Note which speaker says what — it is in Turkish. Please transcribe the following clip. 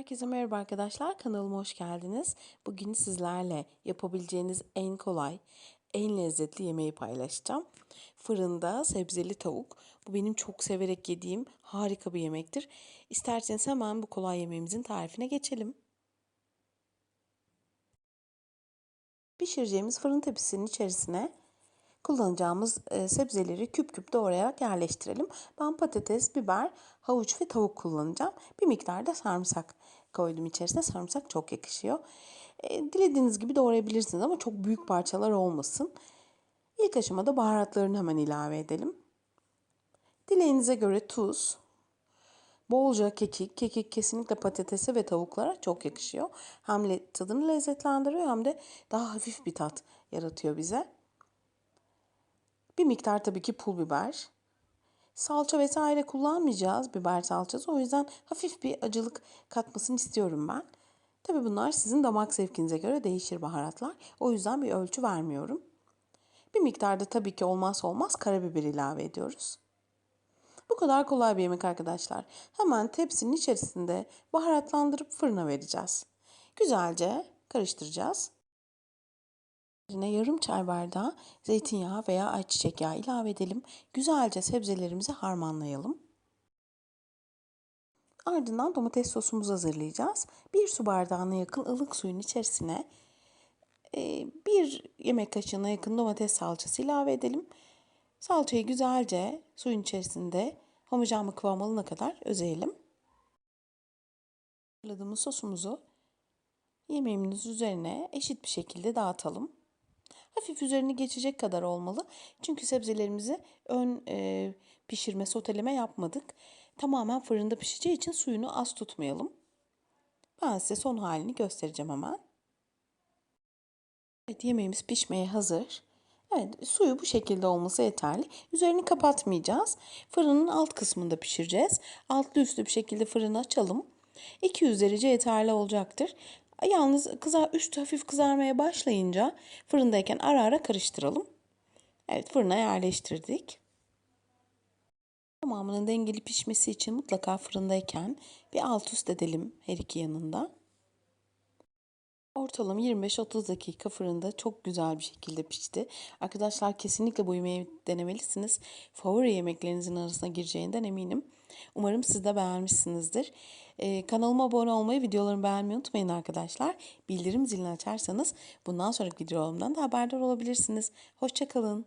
Speaker 1: Herkese merhaba arkadaşlar. Kanalıma hoş geldiniz. Bugün sizlerle yapabileceğiniz en kolay, en lezzetli yemeği paylaşacağım. Fırında sebzeli tavuk. Bu benim çok severek yediğim harika bir yemektir. İsterseniz hemen bu kolay yemeğimizin tarifine geçelim. Pişireceğimiz fırın tepsisinin içerisine kullanacağımız e, sebzeleri küp küp doğrayarak yerleştirelim. Ben patates, biber, havuç ve tavuk kullanacağım. Bir miktar da sarımsak koydum içerisine. Sarımsak çok yakışıyor. E, dilediğiniz gibi doğrayabilirsiniz ama çok büyük parçalar olmasın. İlk aşamada baharatlarını hemen ilave edelim. Dileğinize göre tuz, bolca kekik. Kekik kesinlikle patatese ve tavuklara çok yakışıyor. Hem tadını lezzetlendiriyor hem de daha hafif bir tat yaratıyor bize. Bir miktar tabii ki pul biber. Salça vesaire kullanmayacağız biber salçası. O yüzden hafif bir acılık katmasını istiyorum ben. Tabii bunlar sizin damak zevkinize göre değişir baharatlar. O yüzden bir ölçü vermiyorum. Bir miktarda tabii ki olmazsa olmaz karabiber ilave ediyoruz. Bu kadar kolay bir yemek arkadaşlar. Hemen tepsinin içerisinde baharatlandırıp fırına vereceğiz. Güzelce karıştıracağız. Üzerine yarım çay bardağı zeytinyağı veya ayçiçek yağı ilave edelim. Güzelce sebzelerimizi harmanlayalım. Ardından domates sosumuzu hazırlayacağız. Bir su bardağına yakın ılık suyun içerisine bir yemek kaşığına yakın domates salçası ilave edelim. Salçayı güzelce suyun içerisinde homojen bir kıvam alana kadar özeyelim. Hazırladığımız sosumuzu yemeğimiz üzerine eşit bir şekilde dağıtalım. Hafif üzerini geçecek kadar olmalı. Çünkü sebzelerimizi ön e, pişirme, soteleme yapmadık. Tamamen fırında pişeceği için suyunu az tutmayalım. Ben size son halini göstereceğim hemen. Evet yemeğimiz pişmeye hazır. Evet suyu bu şekilde olması yeterli. Üzerini kapatmayacağız. Fırının alt kısmında pişireceğiz. Altlı üstlü bir şekilde fırını açalım. 200 derece yeterli olacaktır. Yalnız kızar, üstü hafif kızarmaya başlayınca fırındayken ara ara karıştıralım. Evet fırına yerleştirdik. Tamamının dengeli pişmesi için mutlaka fırındayken bir alt üst edelim her iki yanında. Ortalama 25-30 dakika fırında çok güzel bir şekilde pişti. Arkadaşlar kesinlikle bu yemeği denemelisiniz. Favori yemeklerinizin arasına gireceğinden eminim. Umarım siz de beğenmişsinizdir. Ee, kanalıma abone olmayı, videolarımı beğenmeyi unutmayın arkadaşlar. Bildirim zilini açarsanız bundan sonraki videolarımdan da haberdar olabilirsiniz. Hoşçakalın.